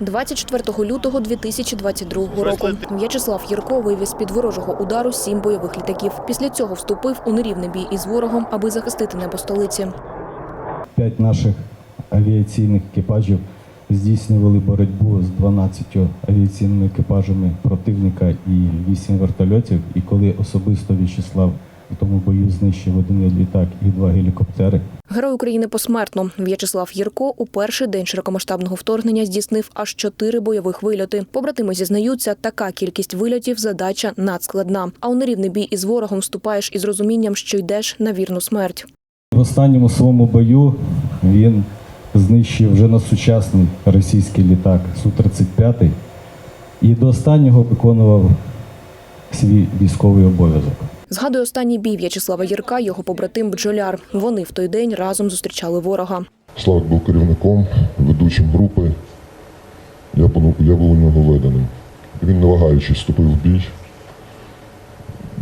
24 лютого 2022 року В'ячеслав Єрко вивіз під ворожого удару сім бойових літаків. Після цього вступив у нерівний бій із ворогом, аби захистити небо столиці. П'ять наших авіаційних екіпажів здійснювали боротьбу з 12 авіаційними екіпажами противника і 8 вертольотів. І коли особисто В'ячеслав у тому бою знищив один літак і два гелікоптери, Герой України посмертно. В'ячеслав Єрко у перший день широкомасштабного вторгнення здійснив аж чотири бойових вильоти. Побратими зізнаються, така кількість вильотів задача надскладна. А у нерівний бій із ворогом вступаєш із розумінням, що йдеш на вірну смерть. в останньому своєму бою він знищив вже на сучасний російський літак Су-35 і до останнього виконував свій військовий обов'язок. Згадує останній бій В'ячеслава Єрка, його побратим Бджоляр. Вони в той день разом зустрічали ворога. Славик був керівником, ведучим групи. Я був, я був у нього веденим. Він, не вагаючись, вступив в бій.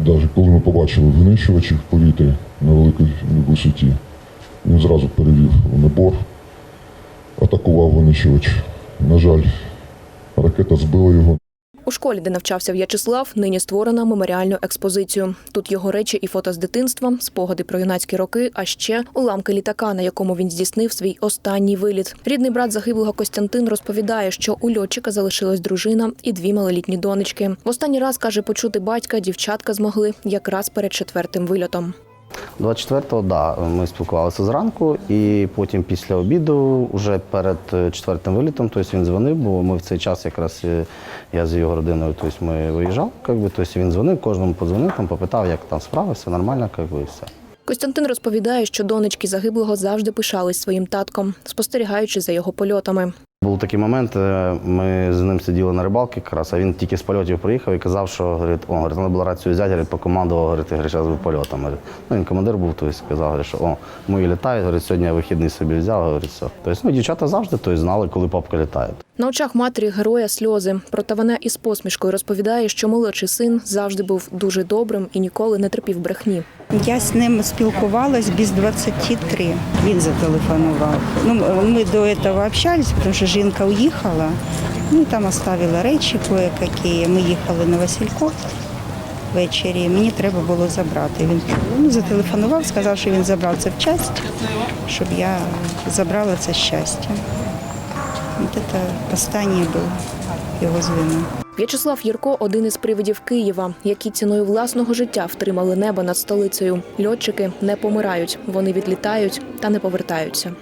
Навіть коли ми побачили винищувачі в повітрі на великій висоті, він зразу перевів у набор, атакував винищувач. На жаль, ракета збила його. У школі, де навчався В'ячеслав, нині створена меморіальну експозицію. Тут його речі і фото з дитинства, спогади про юнацькі роки, а ще уламки літака, на якому він здійснив свій останній виліт. Рідний брат загиблого Костянтин розповідає, що у льотчика залишилась дружина і дві малолітні донечки. В останній раз каже, почути батька дівчатка змогли якраз перед четвертим вильотом. 24-го, да, ми спілкувалися зранку, і потім після обіду, вже перед е, четвертим вилітом, тобто він дзвонив, бо ми в цей час якраз е, я з його родиною, тобто ми виїжджали, как би, тобто він дзвонив, кожному подзвонив, там попитав, як там справи, все нормально, как би, і все. Костянтин розповідає, що донечки загиблого завжди пишались своїм татком, спостерігаючи за його польотами. Був такий момент, е, ми з ним сиділи на рибалці якраз, а він тільки з польотів приїхав і казав, що говорить, о, говорить, треба було рацію взяти, говорить, покомандував, говорить, зараз ви польотом. Ну, він командир був, тобто сказав, говорить, що о, мої літають, говорить, сьогодні я вихідний собі взяв, говорить, все. Тобто, ну, дівчата завжди тобто, знали, коли папка літає. На очах матері героя сльози. Проте вона із посмішкою розповідає, що молодший син завжди був дуже добрим і ніколи не терпів брехні. Я з ним спілкувалась без 23. Він зателефонував. Ну, ми до цього общались, тому що жінка уїхала. Ну, там оставила речі кое-які. Ми їхали на Васильков ввечері. Мені треба було забрати. Він ну, зателефонував, сказав, що він забрав це в часть, щоб я забрала це щастя. От це останній був його звінок. В'ячеслав Єрко один із привидів Києва, які ціною власного життя втримали небо над столицею. Льотчики не помирають, вони відлітають та не повертаються.